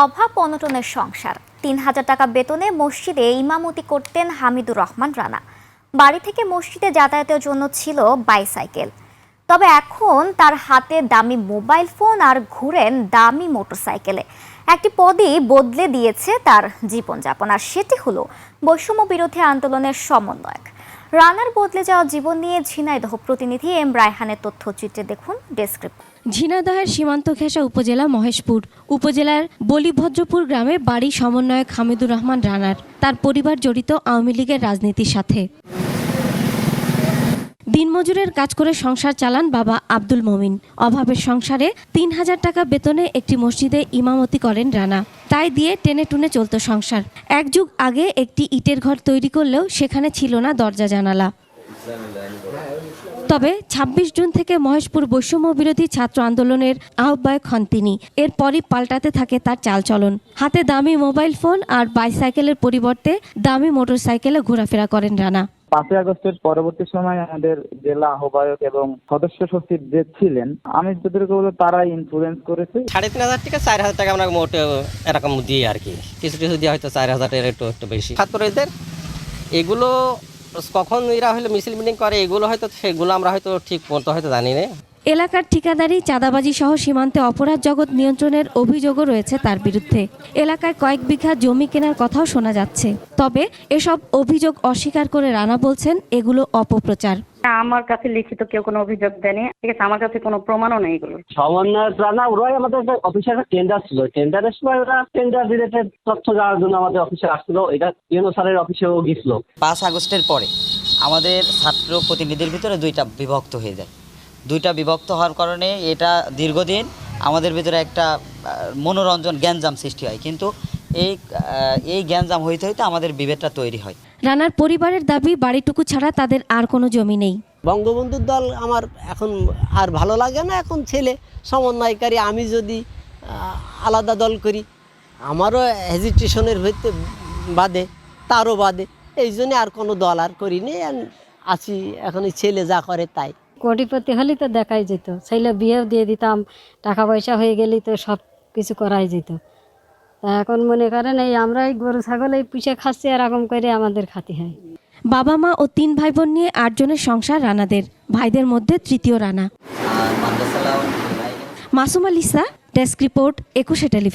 অভাব অনটনের সংসার। তিন হাজার টাকা বেতনে মসজিদে ইমামতি করতেন হামিদুর রহমান রানা। বাড়ি থেকে মসজিদে যাতায়াতের জন্য ছিল বাইসাইকেল। তবে এখন তার হাতে দামি মোবাইল ফোন আর ঘুরেন দামি মোটরসাইকেলে। একটি পদই বদলে দিয়েছে তার জীবনযাপন। আর সেটি হলো বৈষম্য বিরোধী আন্দোলনের সমন্বয়ক। রানার বদলে যাওয়া জীবন নিয়ে ঝিনাইদহ প্রতিনিধি এম রায়হানের তথ্যচিত্রে দেখুন ডেসক্রিপ্ট ঝিনাদহের সীমান্ত ঘেঁষা উপজেলা মহেশপুর, উপজেলার বলিভদ্রপুর গ্রামে বাড়ি সমন্বয়ক হামিদুর রহমান রানার, তার পরিবার জড়িত আওয়ামী লীগের রাজনীতির সাথে। দিনমজুরের কাজ করে সংসার চালান বাবা আব্দুল মমিন। অভাবের সংসারে তিন হাজার টাকা বেতনে একটি মসজিদে ইমামতি করেন রানা। তাই দিয়ে টেনে টুনে চলত সংসার। এক যুগ আগে একটি ইটের ঘর তৈরি করলেও সেখানে ছিল না দরজা জানালা। তবে ২৬ জুন থেকে মহেশপুর বৈষম্য বিরোধী ছাত্র আন্দোলনের আহ্বায়ক হন তিনি। এরপরই পাল্টাতে থাকে তার চালচলন। হাতে দামি মোবাইল ফোন আর বাইসাইকেলের পরিবর্তে দামি মোটরসাইকেলে ঘোরাফেরা করেন রানা। পাঁচই আগস্টের পরবর্তী সময় আমাদের জেলা আহ্বায়ক এবং সদস্য সচিব যে ছিলেন, আমি যতটুকু বলব তারাই ইনফ্লুয়েন্স করেছে। সাড়ে তিন হাজার থেকে চার হাজার টাকা আমরা মোট এরকম দিই আর কি। কিছু কিছু দিয়ে হয়তো চার হাজার টাকার একটু একটু বেশি। ছাত্রদের, এগুলো কখন এরা হলো মিছিল মিটিং করে, এগুলো হয়তো, সেগুলো আমরা হয়তো ঠিক মতো হয়তো জানি না। এলাকার ঠিকাদারি চাঁদাবাজি সহ সীমান্তে অপরাধ জগৎ নিয়ন্ত্রণের অভিযোগও রয়েছে তার বিরুদ্ধে। এলাকায় কয়েক বিঘা জমি কেনার কথাও শোনা যাচ্ছে। তবে এসব অভিযোগ অস্বীকার করে রানা বলছেন এগুলো অপপ্রচার। আমার কাছে লিখিত কেউ কোনো অভিযোগ দেয়নি। ঠিক আছে আমার কাছে কোনো প্রমাণও নেই এগুলো। সমন্বয়ক রানা ওরাই আমাদের একটা অফিসে একটা টেন্ডার ছিল। টেন্ডারের সময় ওরা টেন্ডার রিলেটেড তথ্য জানার জন্য আমাদের অফিসে আসছিল। এটা ইউনো স্যারের অফিসেও গেছিল পাঁচ আগস্টের পরে আমাদের ছাত্র প্রতিনিধির ভিতরে দুইটা বিভক্ত হয়ে যায়। দুইটা বিভক্ত হওয়ার কারণে এটা দীর্ঘদিন আমাদের ভিতরে একটা মনোরঞ্জন জ্ঞানজাম সৃষ্টি হয়। কিন্তু এই এই জ্ঞানজাম হইতে হইতে আমাদের বিভেদটা তৈরি হয়। রানার পরিবারের দাবি বাড়িটুকু ছাড়া তাদের আর কোনো জমি নেই। বঙ্গবন্ধুর দল আমার এখন আর ভালো লাগে না এখন ছেলে সমন্বয়কারী আমি যদি আলাদা দল করি আমারও হেজিটেশনের হইতে বাদে তারও বাদে এই জন্যে আর কোনো দল আর করিনি। আর আছি এখন এই ছেলে যা করে তাই। কোটিপতি হলেই তো দেখাই যেত। ছেলে বিয়েও দিয়ে দিতাম টাকা পয়সা হয়ে গেলেই তো সব কিছু করাই যেত। তা এখন মনে করেন এই আমরা এই গরু ছাগল এই পুষে খাচ্ছি এরকম করে আমাদের খাতি হয়। বাবা মা ও তিন ভাই বোন নিয়ে আটজনের সংসার রানাদের ভাইদের মধ্যে তৃতীয় Rana. Masum Alisa desk report Ekushey television.